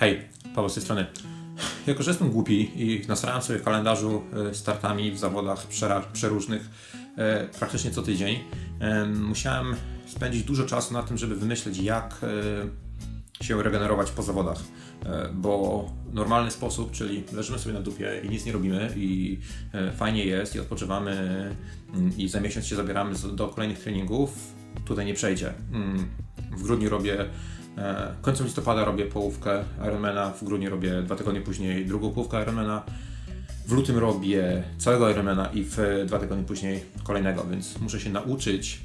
Hej, Paweł z tej strony. Jako, że jestem głupi i nasrałem sobie w kalendarzu e, startami w zawodach przeróżnych e, praktycznie co tydzień, e, musiałem spędzić dużo czasu na tym, żeby wymyśleć, jak się regenerować po zawodach. Bo normalny sposób, czyli leżymy sobie na dupie i nic nie robimy i fajnie jest i odpoczywamy mm, i za miesiąc się zabieramy do kolejnych treningów, tutaj nie przejdzie. Mm, W grudniu robię Końcem listopada robię połówkę Ironmana, w grudniu robię dwa tygodnie później drugą połówkę Ironmana, w lutym robię całego Ironmana i w dwa tygodnie później kolejnego, więc muszę się nauczyć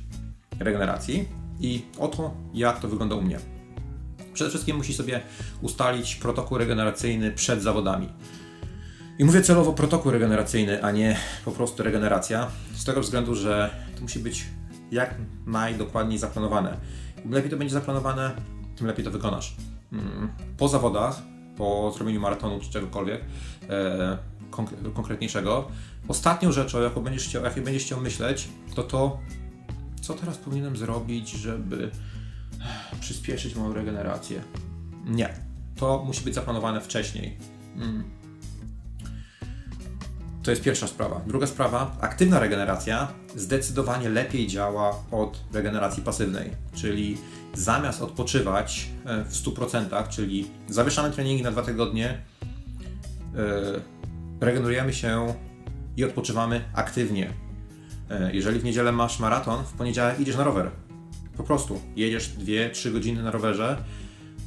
regeneracji i o to, jak to wygląda u mnie. Przede wszystkim musisz sobie ustalić protokół regeneracyjny przed zawodami. I mówię celowo protokół regeneracyjny, a nie po prostu regeneracja, z tego względu, że to musi być jak najdokładniej zaplanowane. Im lepiej to będzie zaplanowane, tym lepiej to wykonasz. Mm, Po zawodach, po zrobieniu maratonu czy czegokolwiek e, konk- konkretniejszego, ostatnią rzeczą, jaką będziesz chciał, jakiej będziesz chciał myśleć, to to, co teraz powinienem zrobić, żeby przyspieszyć moją regenerację. Nie. To musi być zaplanowane wcześniej. Mm. To jest pierwsza sprawa. Druga sprawa, aktywna regeneracja zdecydowanie lepiej działa od regeneracji pasywnej, czyli zamiast odpoczywać e, w 100%, czyli zawieszamy treningi na dwa tygodnie, e, regenerujemy się i odpoczywamy aktywnie. E, Jeżeli w niedzielę masz maraton, w poniedziałek idziesz na rower. Po prostu jedziesz 2-3 godziny na rowerze,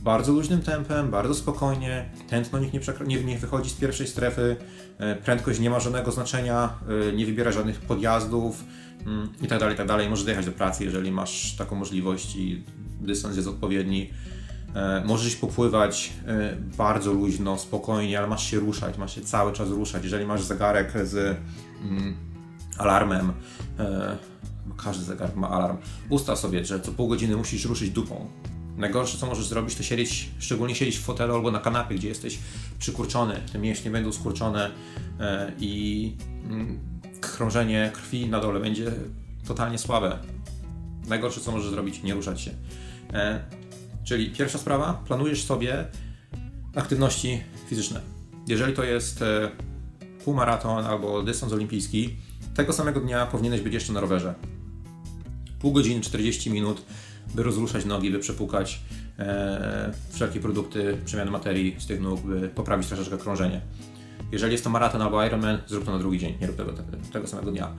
bardzo luźnym tempem, bardzo spokojnie, tętno nikt nie, przekra- nie, nie wychodzi z pierwszej strefy, e, prędkość nie ma żadnego znaczenia, e, nie wybiera żadnych podjazdów mm, i tak dalej, tak dalej. Możesz dojechać do pracy, jeżeli masz taką możliwość i dystans jest odpowiedni. E, Możesz popływać bardzo luźno, spokojnie, ale masz się ruszać, masz się cały czas ruszać. Jeżeli masz zegarek z mm, alarmem, każdy zegarek ma alarm, ustaw sobie, że co pół godziny musisz ruszyć dupą. Najgorsze, co możesz zrobić, to siedzieć, szczególnie siedzieć w fotelu albo na kanapie, gdzie jesteś przykurczony. Te mięśnie będą skurczone e, i mm, krążenie krwi na dole będzie totalnie słabe. Najgorsze, co możesz zrobić, nie ruszać się. E, czyli pierwsza sprawa, planujesz sobie aktywności fizyczne. Jeżeli to jest e, półmaraton albo dystans olimpijski, tego samego dnia powinieneś być jeszcze na rowerze. Pół godziny, 40 minut, by rozruszać nogi, by przepłukać e, wszelkie produkty przemiany materii z tych nóg, by poprawić troszeczkę krążenie. Jeżeli jest to maraton albo Ironman, zrób to na drugi dzień, nie rób tego, tego, tego samego dnia.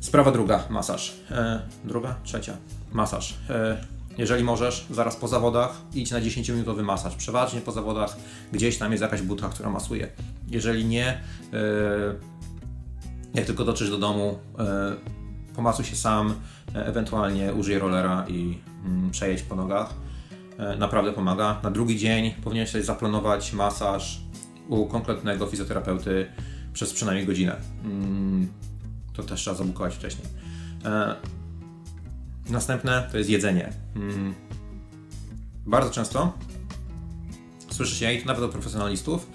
Sprawa druga, masaż. E, druga, trzecia, masaż. E, jeżeli możesz, zaraz po zawodach idź na 10-minutowy masaż. Przeważnie po zawodach gdzieś tam jest jakaś buta, która masuje. Jeżeli nie, e, jak tylko dotrzesz do domu, e, pomasuj się sam, e, ewentualnie użyj rollera i mm, przejedź po nogach. E, naprawdę pomaga. Na drugi dzień powinieneś sobie zaplanować masaż u konkretnego fizjoterapeuty przez przynajmniej godzinę. Mm, to też trzeba zabukować wcześniej. E, następne to jest jedzenie. Mm, bardzo często słyszę się, i to nawet od profesjonalistów,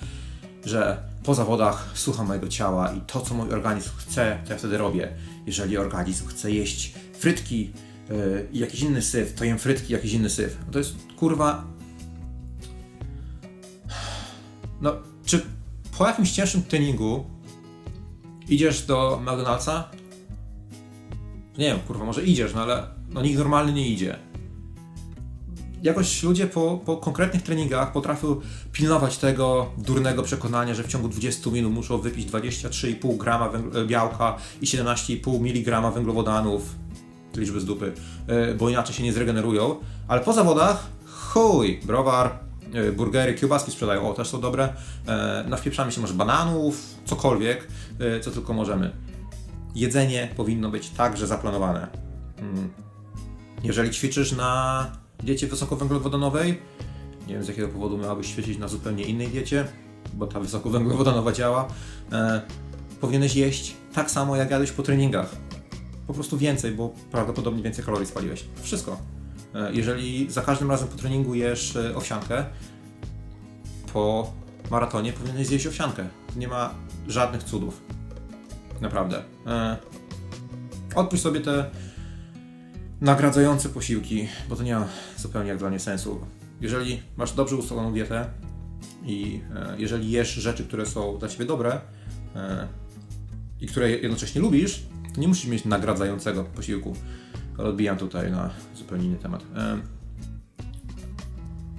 że po zawodach słucham mojego ciała i to, co mój organizm chce, to ja wtedy robię. Jeżeli organizm chce jeść frytki yy, i jakiś inny syf, to jem frytki jakiś inny syf. No to jest kurwa. No, czy po jakimś cięższym treningu idziesz do McDonald'sa? Nie wiem, kurwa, może idziesz, no ale no nikt normalny nie idzie jakoś ludzie po, po konkretnych treningach potrafią pilnować tego durnego przekonania, że w ciągu 20 minut muszą wypić 23,5 grama węgl- białka i 17,5 mg węglowodanów, liczby z dupy, yy, bo inaczej się nie zregenerują. Ale po zawodach, chuj, browar, yy, burgery, kiełbaski sprzedają, o, też są dobre. Nawpieprzamy się może bananów, cokolwiek, co tylko możemy. Jedzenie powinno być także zaplanowane. Mm. Jeżeli ćwiczysz na diecie wysokowęglowodanowej, nie wiem z jakiego powodu miałabyś ćwiczyć na zupełnie innej diecie, bo ta wysokowęglowodanowa działa, e, powinieneś jeść tak samo jak jadłeś po treningach. Po prostu więcej, bo prawdopodobnie więcej kalorii spaliłeś. Wszystko. E, jeżeli za każdym razem po treningu jesz e, owsiankę, po maratonie powinieneś zjeść owsiankę. Nie ma żadnych cudów. Naprawdę. E, odpuść sobie te nagradzające posiłki, bo to nie ma zupełnie jak dla mnie sensu. Jeżeli masz dobrze ustaloną dietę, I e, jeżeli jesz rzeczy, które są dla ciebie dobre e, i które jednocześnie lubisz, to nie musisz mieć nagradzającego posiłku. Ale odbijam tutaj na zupełnie inny temat. E,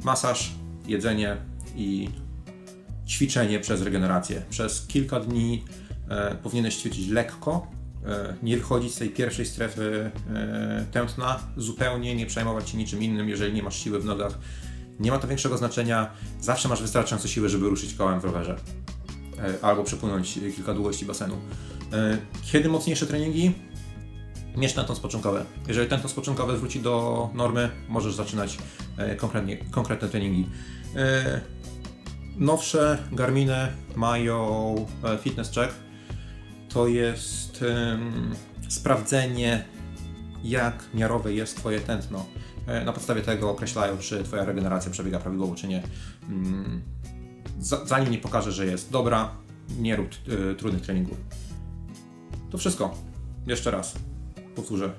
masaż, jedzenie i ćwiczenie przez regenerację. Przez kilka dni powinieneś ćwiczyć lekko, nie wychodzić z tej pierwszej strefy e, tętna, zupełnie nie przejmować się niczym innym, jeżeli nie masz siły w nogach. Nie ma to większego znaczenia, zawsze masz wystarczająco siły, żeby ruszyć kołem w rowerze e, albo przepłynąć kilka długości basenu. E, Kiedy mocniejsze treningi? Mieć tętno spoczynkowe. Jeżeli tętno spoczynkowe wróci do normy, możesz zaczynać e, konkretnie, konkretne treningi. E, Nowsze Garminy mają e, fitness check. To jest em, sprawdzenie, jak miarowe jest Twoje tętno. E, Na podstawie tego określają, czy Twoja regeneracja przebiega prawidłowo, czy nie. Mm, za- Zanim nie pokaże, że jest dobra, nie rób e, trudnych treningów. To wszystko. Jeszcze raz. Powtórzę.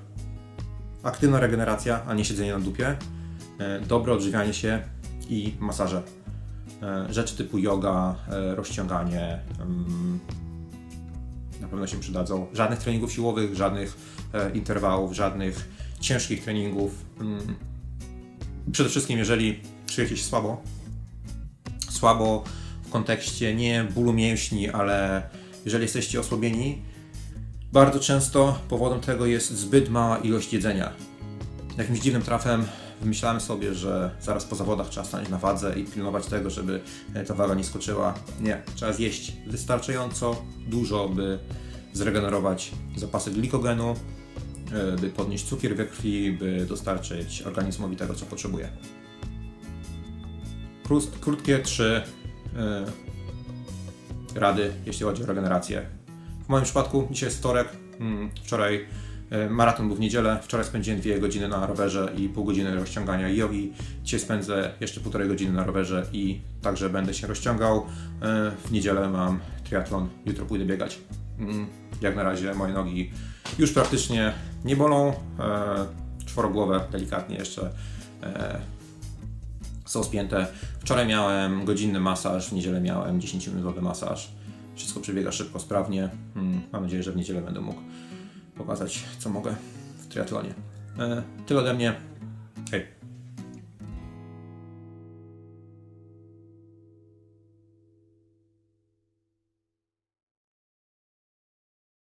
Aktywna regeneracja, a nie siedzenie na dupie. E, Dobre odżywianie się i masaże. Rzeczy typu yoga, rozciąganie na pewno się przydadzą. Żadnych treningów siłowych, żadnych e, interwałów, żadnych ciężkich treningów. Mm. Przede wszystkim, jeżeli czujecie się słabo, słabo w kontekście nie bólu mięśni, ale jeżeli jesteście osłabieni, bardzo często powodem tego jest zbyt mała ilość jedzenia. Jakimś dziwnym trafem wymyślałem sobie, że zaraz po zawodach trzeba stanąć na wadze i pilnować tego, żeby e, ta waga nie skoczyła. Nie, trzeba zjeść wystarczająco dużo, by zregenerować zapasy glikogenu, e, by podnieść cukier we krwi, by dostarczyć organizmowi tego, co potrzebuje. Krótkie trzy e, rady, jeśli chodzi o regenerację. W moim przypadku dzisiaj jest wtorek, mm, wczoraj maraton był w niedzielę, wczoraj spędziłem dwie godziny na rowerze i pół godziny rozciągania jogi. Dzisiaj spędzę jeszcze półtorej godziny na rowerze i także będę się rozciągał. E, W niedzielę mam triatlon, jutro pójdę biegać. Mm, Jak na razie moje nogi już praktycznie nie bolą, e, czworogłowe delikatnie jeszcze e, są spięte. Wczoraj miałem godzinny masaż, w niedzielę miałem 10-minutowy masaż. Wszystko przebiega szybko, sprawnie. Mm, Mam nadzieję, że w niedzielę będę mógł pokazać, co mogę w triatlonie. E, Tyle ode mnie.